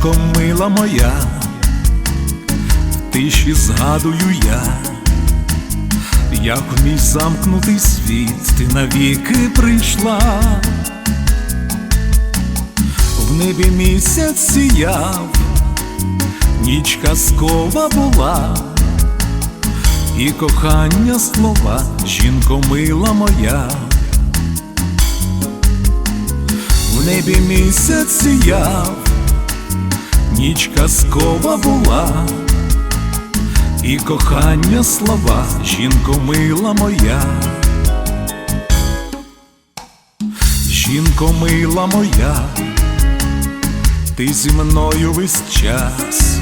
Жінко мила моя, в тиші згадую я, як в мій замкнутий світ ти навіки прийшла, в небі місяць сіяв, ніч казкова була, і кохання слова, жінко мила моя. В небі місяць сіяв, ніч казкова була, і кохання слова, жінко мила моя, жінко мила моя, ти зі мною весь час,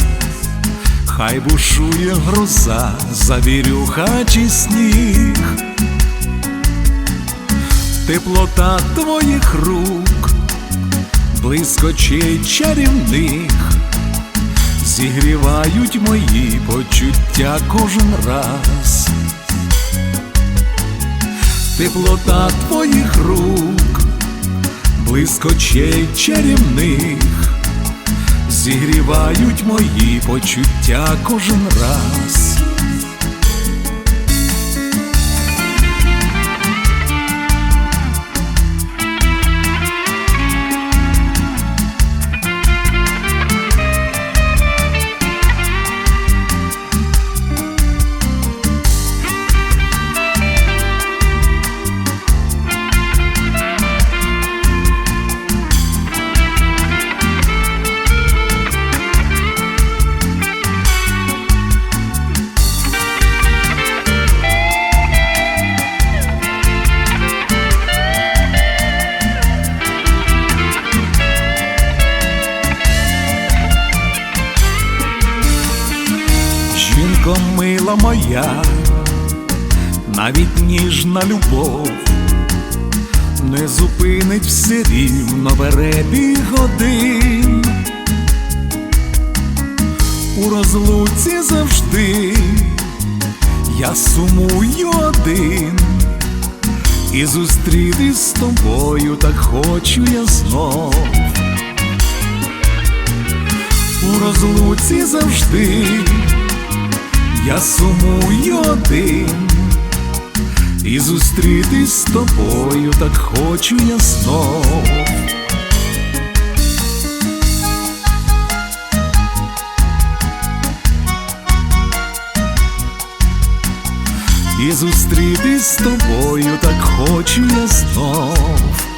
хай бушує гроза, завірюха чи сніг, теплота твоїх рук очей чарівних, зігрівають мої почуття кожен раз, теплота твоїх рук, блискочей чарівних, зігрівають мої почуття кожен раз. Жінко мила моя, навіть ніжна любов не зупинить все рівно перебіг годин. У розлуці завжди я сумую один, і зустрітись з тобою так хочу я знов. У розлуці завжди я сумую один, і зустрітись з тобою так хочу я знов. І зустрітись з тобою так хочу я знов.